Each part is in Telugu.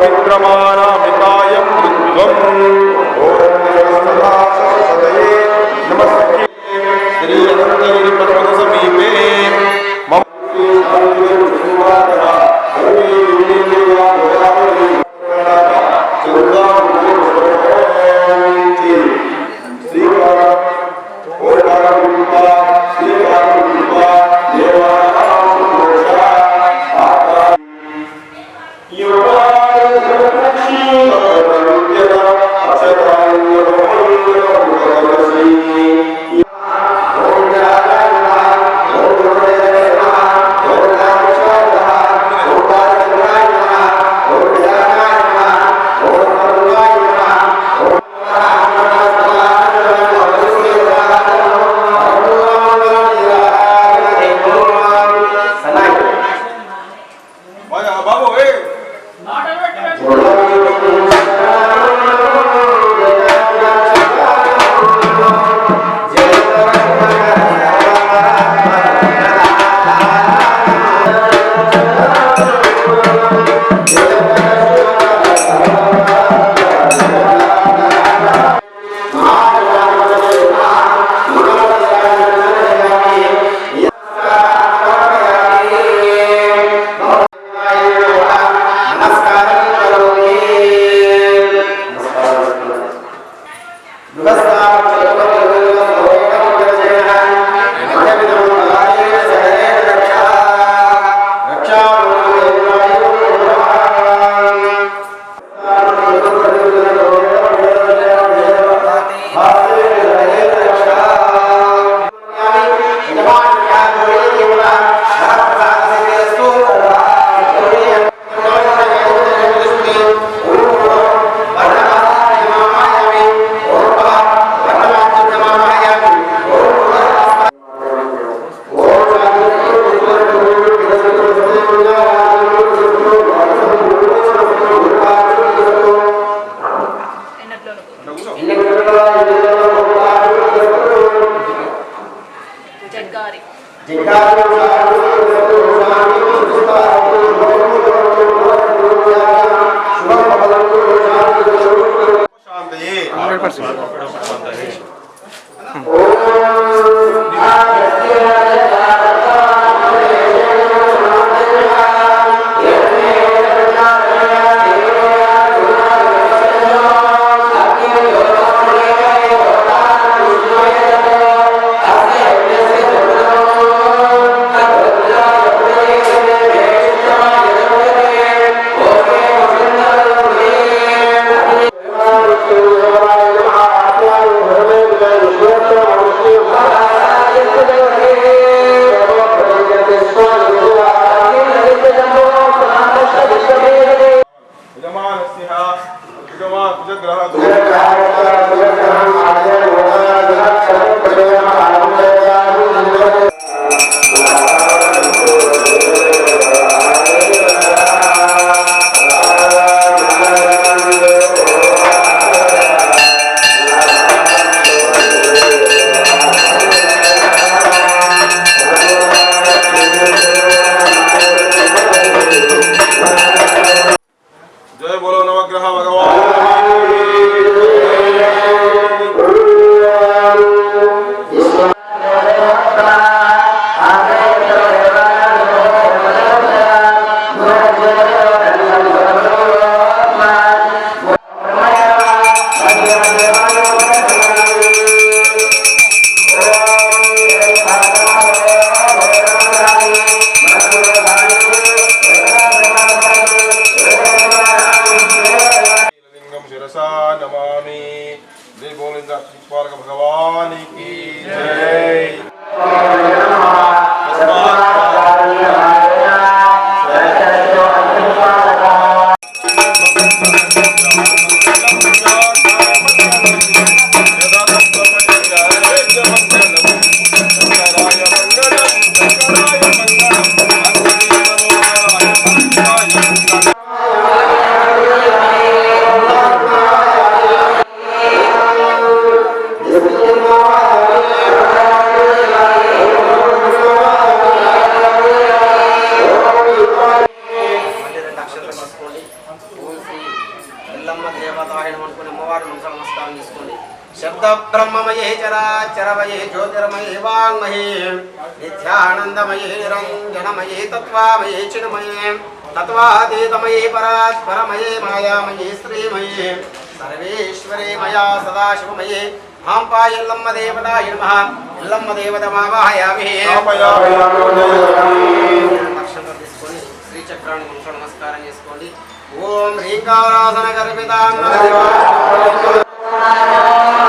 पवित्रमानामिताय कृत्वम् এবং participar. ఉంటుంది శబ్ద బ్రహ్మమయే చరాచరమయే జ్యోతిరమయే వాంగ్మయే నిత్యానందమయే నిరంజనమయే తత్వామయే చిన్మయే తత్వాతీతమయే పరాత్పరమయే మాయామయే శ్రీమయే సర్వేశ్వరే మయా సదాశివమయే. మాంపాయల్లమ్మ పాయల్లమ్మ దేవతాయ నమ. దేవత మావాహయామి శ్రీచక్రాన్ని ముందు నమస్కారం చేసుకోండి. ఓం హ్రీంకారాసన గర్భితాన్న అనుగ్రహ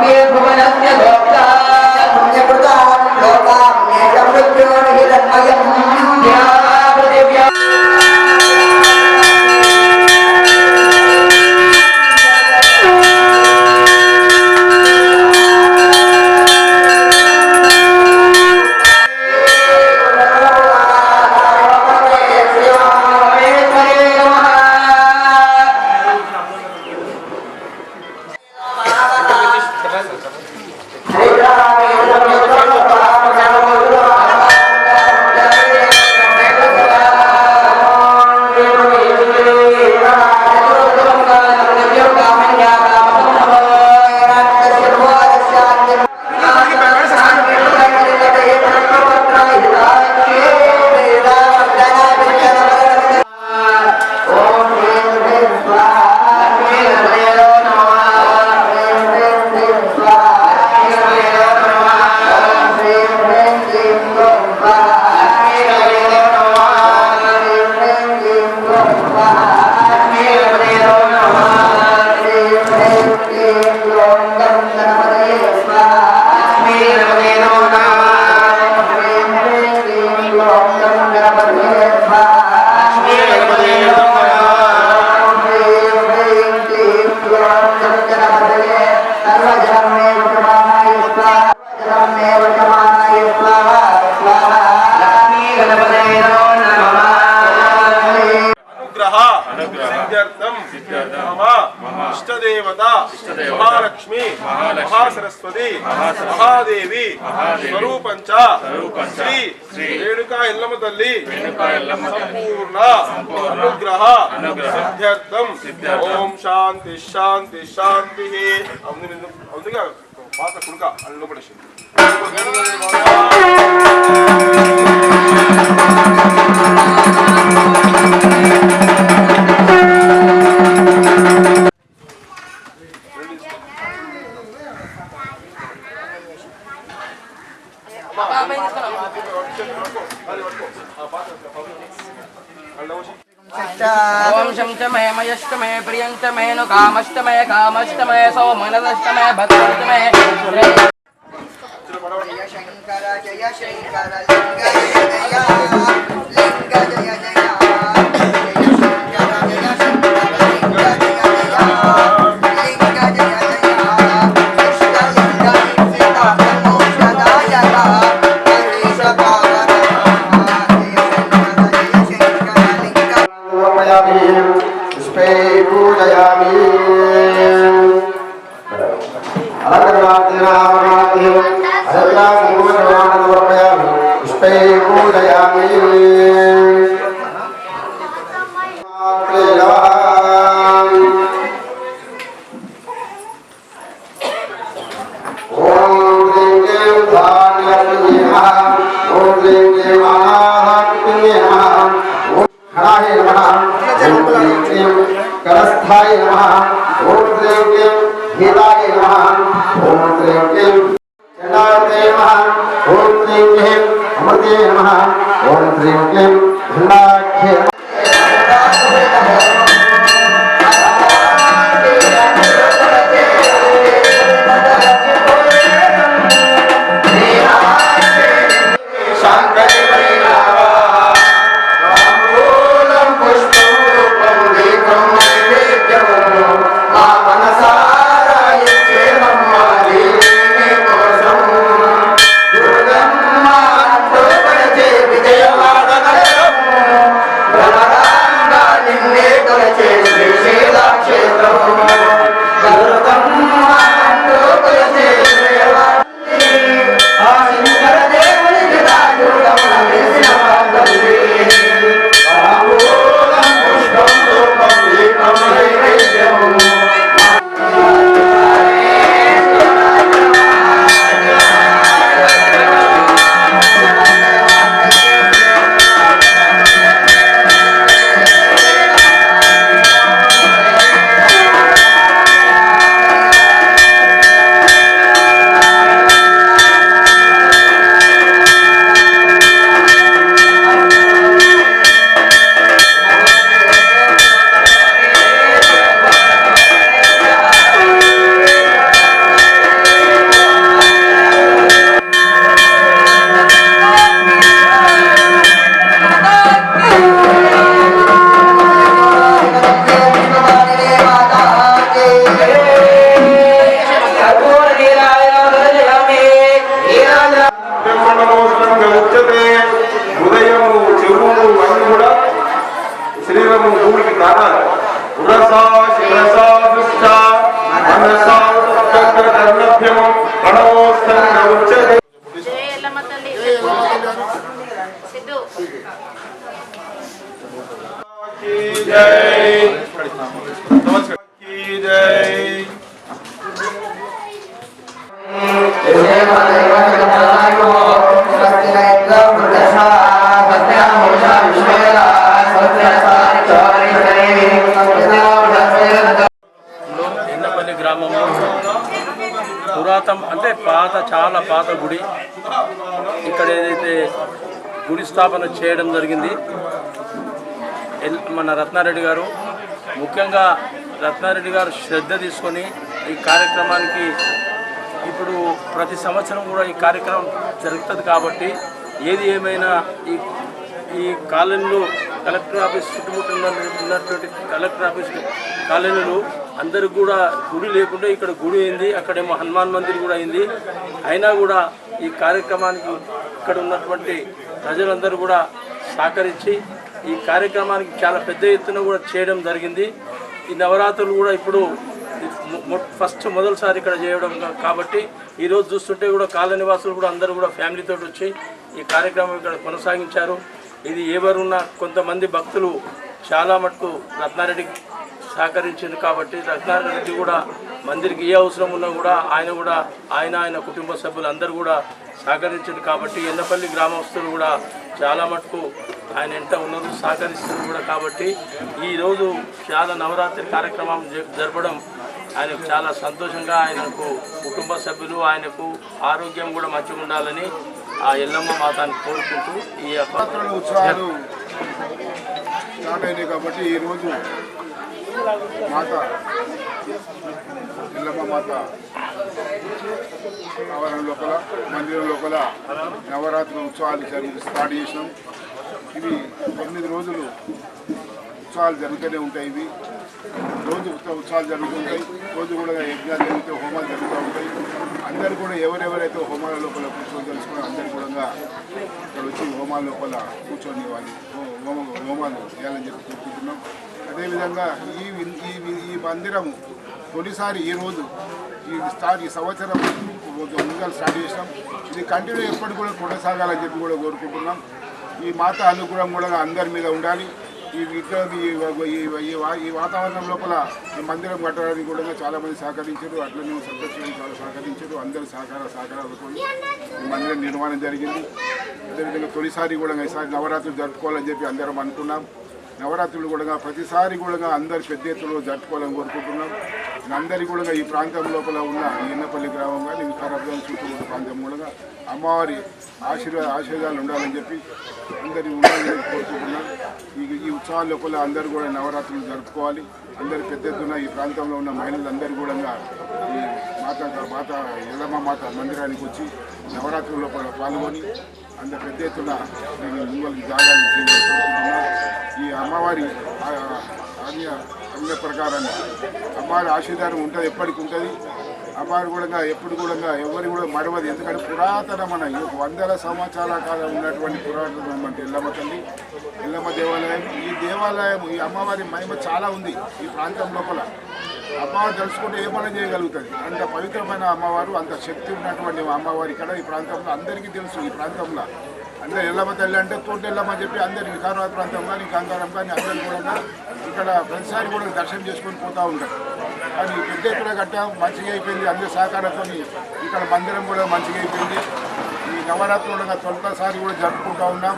సిద్ధ్యర్థం మమ అనుగ్రహ సిద్ధ్యర్థం ఓం శాంతి శాంతి శాంతి అవును అవునుగా పాత కుడుక అని వంశం చ మే మయష్టమే ప్రియంచమేను కామష్టమే కామష్టమే సౌమనదష్టమే భక్తమే శంకర జయ శంకర జయ ভাইরা చాలా పాత గుడి ఇక్కడ ఏదైతే గుడి స్థాపన చేయడం జరిగింది మన రత్నారెడ్డి గారు ముఖ్యంగా రత్నారెడ్డి గారు శ్రద్ధ తీసుకొని ఈ కార్యక్రమానికి ఇప్పుడు ప్రతి సంవత్సరం కూడా ఈ కార్యక్రమం జరుగుతుంది కాబట్టి ఏది ఏమైనా ఈ ఈ కాలనీలో కలెక్టర్ ఆఫీస్ చుట్టుముట్టు ఉన్నటువంటి కలెక్టర్ ఆఫీస్ కాలనీలు అందరికి కూడా గుడి లేకుండా ఇక్కడ గుడి అయింది. అక్కడేమో హనుమాన్ మందిర్ కూడా అయింది. అయినా కూడా ఈ కార్యక్రమానికి ఇక్కడ ఉన్నటువంటి ప్రజలందరూ కూడా సహకరించి ఈ కార్యక్రమానికి చాలా పెద్ద ఎత్తున కూడా చేయడం జరిగింది. ఈ నవరాత్రులు కూడా ఇప్పుడు ఫస్ట్ మొదటిసారి ఇక్కడ చేయడం కాబట్టి ఈరోజు చూస్తుంటే కూడా కాల నివాసులు కూడా అందరూ కూడా ఫ్యామిలీతో వచ్చి ఈ కార్యక్రమం ఇక్కడ కొనసాగించారు. ఇది ఎవరున్నా కొంతమంది భక్తులు చాలా మటుకు రత్నారెడ్డి సహకరించింది కాబట్టి రత్నారెడ్డి కూడా మందిరికి ఏ అవసరం ఉన్నా కూడా ఆయన కూడా ఆయన ఆయన కుటుంబ సభ్యులు అందరూ కూడా సహకరించింది కాబట్టి ఎన్నపల్లి గ్రామస్తులు కూడా చాలా మటుకు ఆయన ఎంత ఉన్నదో సహకరిస్తున్నారు కూడా కాబట్టి ఈరోజు చాలా నవరాత్రి కార్యక్రమం జ- జరపడం ఆయనకు చాలా సంతోషంగా ఆయనకు కుటుంబ సభ్యులు ఆయనకు ఆరోగ్యం కూడా మంచిగా ఉండాలని ఆ ఎల్లమ్మ మాతాన్ని కోరుకుంటూ ఈ యొక్క ఉత్సవాలు కాబట్టి ఈరోజు మాత ఎల్లమ్మ మాత ఆవరణ లోపల మందిరం లోపల నవరాత్రి ఉత్సవాలు జరిగి స్టార్ట్ చేసినాం ఇవి తొమ్మిది రోజులు ఉత్సవాలు జరుగుతూనే ఉంటాయి ఇవి రోజు ఉత్సవాలు జరుగుతుంటాయి రోజు కూడా యజ్ఞాలు జరుగుతాయి హోమాలు జరుగుతూ ఉంటాయి అందరు కూడా ఎవరెవరైతే హోమాల లోపల కూర్చొని తెలుసుకుని అందరు కూడా ఇక్కడ వచ్చి హోమాల లోపల కూర్చొని వాళ్ళు హోమ హోమాలు చేయాలని చెప్పి కోరుకుంటున్నాం. అదేవిధంగా ఈ ఈ ఈ మందిరము తొలిసారి ఈ రోజు ఈ స్టార్ట్ ఈ సంవత్సరం రోజు ముందుగా స్టార్ట్ చేసినాం. ఇది కంటిన్యూ ఎప్పటి కూడా కొనసాగాలని చెప్పి కూడా కోరుకుంటున్నాం. ఈ మాత అనుగ్రహం కూడా అందరి మీద ఉండాలి. ఈ విగ్రహం ఈ వాతావరణం లోపల ఈ మందిరం కట్టడానికి కూడా చాలామంది సహకరించారు. అట్లనే సంతోషం చాలా సహకరించారు. అందరి సహకార సహకారాలతో ఈ మందిరం నిర్మాణం జరిగింది. అదేవిధంగా తొలిసారి కూడా ఈసారి నవరాత్రులు జరుపుకోవాలని చెప్పి అందరం అనుకున్నాం. నవరాత్రులు కూడా ప్రతిసారి కూడా అందరు పెద్ద ఎత్తులో జరుపుకోవాలని కోరుకుంటున్నాం. అందరి కూడా ఈ ప్రాంతం లోపల ఉన్న ఎన్నపల్లి గ్రామం కానీ వికారాబాద్ చుట్టూ ప్రాంతం కూడా అమ్మవారి ఆశీర్వాద ఆశీర్వాదాలు ఉండాలని చెప్పి అందరి ఉండాలని కోరుకుంటున్నాం. ఈ ఈ ఉత్సవాల లోపల అందరూ కూడా నవరాత్రులు జరుపుకోవాలి. అందరు పెద్ద ఎత్తున ఈ ప్రాంతంలో ఉన్న మహిళలందరూ కూడా ఈ మాత మాత ఎల్లమ్మ మాత మందిరానికి వచ్చి నవరాత్రుల్లో పాల్గొని అంత పెద్ద ఎత్తున దీన్ని ముంగల్ జాగాలు ఈ అమ్మవారి అన్య అన్య ప్రకారాన్ని అమ్మవారి ఆశీర్వాదం ఉంటుంది ఎప్పటికి ఉంటుంది. అమ్మవారు కూడా ఎప్పుడు కూడా ఎవరు కూడా మడవదు. ఎందుకంటే పురాతన మన వందల సంవత్సరాల కాలం ఉన్నటువంటి పురాతన అంటే ఎల్లమ్మ తల్లి ఎల్లమ్మ దేవాలయం. ఈ దేవాలయం ఈ అమ్మవారి మహిమ చాలా ఉంది ఈ ప్రాంతం లోపల. అమ్మవారు తెలుసుకుంటే ఏ పని చేయగలుగుతుంది? అంత పవిత్రమైన అమ్మవారు అంత శక్తి ఉన్నటువంటి అమ్మవారు ఇక్కడ ఈ ప్రాంతంలో. అందరికీ తెలుసు ఈ ప్రాంతంలో. అందరు ఎల్లమ్మ తల్లి అంటే తోట ఎల్లమ్మ చెప్పి అందరు వికారాబాద్ ప్రాంతం కానీ గంగారం కానీ అందరూ కూడా ఇక్కడ ప్రతిసారి కూడా దర్శనం చేసుకొని పోతూ ఉంటారు. కానీ పెద్ద ఎత్తున కట్టాం మంచిగా అయిపోయింది అందరి సహకారంతో ఇక్కడ మందిరం కూడా మంచిగా అయిపోయింది. ఈ నవరాత్రులు తొలకసారి కూడా జరుపుకుంటూ ఉన్నాం.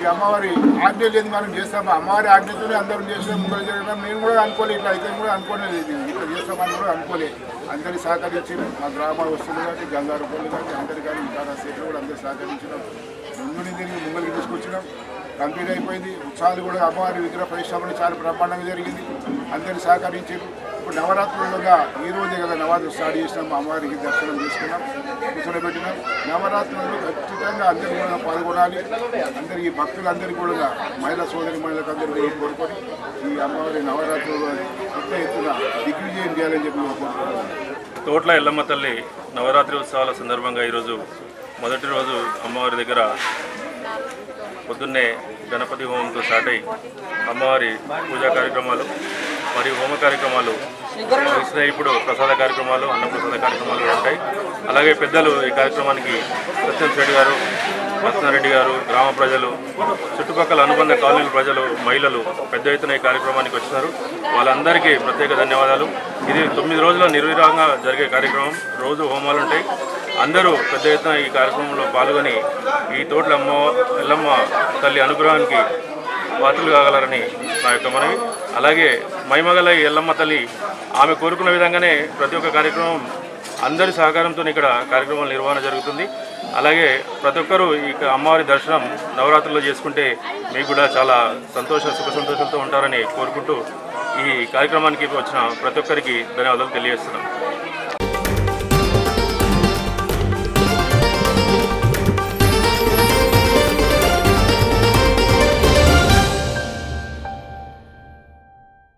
ఈ అమ్మవారి ఆజ్ఞ లేదు మనం చేస్తాం. అమ్మవారి ఆజ్ఞతోనే అందరం చేస్తాం ముందు జరగడం. మేము కూడా అనుకోలేదు ఇట్లా అయితే కూడా అనుకోలేదు ఇట్లా చేస్తామని కూడా అనుకోలేదు. అందరి సహకరించి మా గ్రామ వస్తువులు కానీ గంగారు పనులు కానీ అందరి కానీ ఇంకా సీట్లు కూడా అందరు సహకరించడం ముందు నుంచి ముంగలికి తీసుకొచ్చినాం. కంప్లీట్ అయిపోయింది. ఉత్సాహాలు కూడా అమ్మవారి విగ్రహ ప్రతిష్టాపన చాలా బ్రహ్మాండంగా జరిగింది. అందరినీ సహకరించారు. ఇప్పుడు నవరాత్రులుగా ఈ రోజే కదా నవరాత్రులు స్టార్ట్ చేసినాం. అమ్మవారికి దర్శనం చేసుకున్నాం. కూర్చోబెట్టినాం నవరాత్రులు ఖచ్చితంగా అందరూ కూడా పాల్గొనాలి. అందరికీ భక్తులందరికీ కూడా మహిళా సోదరి మహిళలకు అందరూ కోరుకొని ఈ అమ్మవారి నవరాత్రులు పెద్ద ఎత్తున దిగ్విజయం చేయాలని చెప్పి కోరుకుంటున్నాం. తోట్ల ఎల్లమ్మ తల్లి నవరాత్రి ఉత్సవాల సందర్భంగా ఈరోజు మొదటి రోజు అమ్మవారి దగ్గర పొద్దున్నే గణపతి హోమంతో స్టార్ట్ అయ్యి అమ్మవారి పూజా కార్యక్రమాలు మరియు హోమ కార్యక్రమాలు ఇప్పుడు ప్రసాద కార్యక్రమాలు అన్నప్రసాద కార్యక్రమాలు ఉంటాయి. అలాగే పెద్దలు ఈ కార్యక్రమానికి సత్యం రెడ్డి గారు రత్నారెడ్డి గారు గ్రామ ప్రజలు చుట్టుపక్కల అనుబంధ కాలనీల ప్రజలు మహిళలు పెద్ద ఎత్తున ఈ కార్యక్రమానికి వచ్చినారు. వాళ్ళందరికీ ప్రత్యేక ధన్యవాదాలు. ఇది తొమ్మిది రోజుల నిర్విరాంగా జరిగే కార్యక్రమం. రోజు హోమాలు ఉంటాయి. అందరూ పెద్ద ఎత్తున ఈ కార్యక్రమంలో పాల్గొని ఈ తోటల అమ్మ ఎల్లమ్మ తల్లి అనుగ్రహానికి పాత్రలు కాగలరని నా యొక్క మనవి. అలాగే మహిమగల ఎల్లమ్మ తల్లి ఆమె కోరుకున్న విధంగానే ప్రతి ఒక్క కార్యక్రమం అందరి సహకారంతో ఇక్కడ కార్యక్రమాల నిర్వహణ జరుగుతుంది. అలాగే ప్రతి ఒక్కరూ ఈ అమ్మవారి దర్శనం నవరాత్రుల్లో చేసుకుంటే మీకు కూడా చాలా సంతోష సుఖ సంతోషాలతో ఉంటారని కోరుకుంటూ ఈ కార్యక్రమానికి వచ్చిన ప్రతి ఒక్కరికి ధన్యవాదాలు తెలియజేస్తున్నాం.